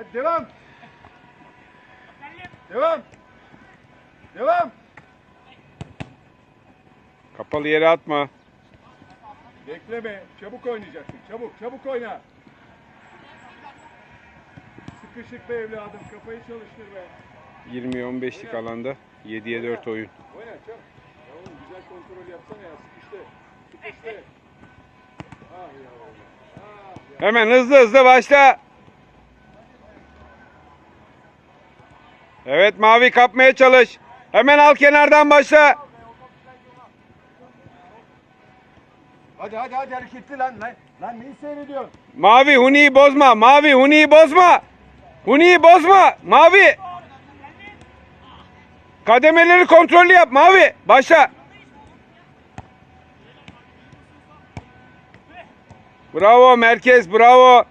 Hadi devam. Devam. Devam. Kapalı yere atma. Bekleme. Çabuk oynayacaksın. Çabuk, çabuk oyna. Sıkışık be evladım. Kafayı çalıştır be. 20-15'lik alanda 7'ye 4 oyun. Oyna çabuk. Ya oğlum güzel kontrol yapsana ya. Sıkıştı. Sıkıştı. Ah yavrum. Ah ya. Hemen hızlı hızlı başla. Evet mavi kapmaya çalış. Hemen al kenardan başla. Hadi hadi hadi hareketli lan. Lan, lan neyi seyrediyorsun? Mavi Huni'yi bozma. Mavi Huni'yi bozma. Huni'yi bozma. Mavi. Kademeleri kontrollü yap. Mavi. Başla. Bravo merkez. Bravo.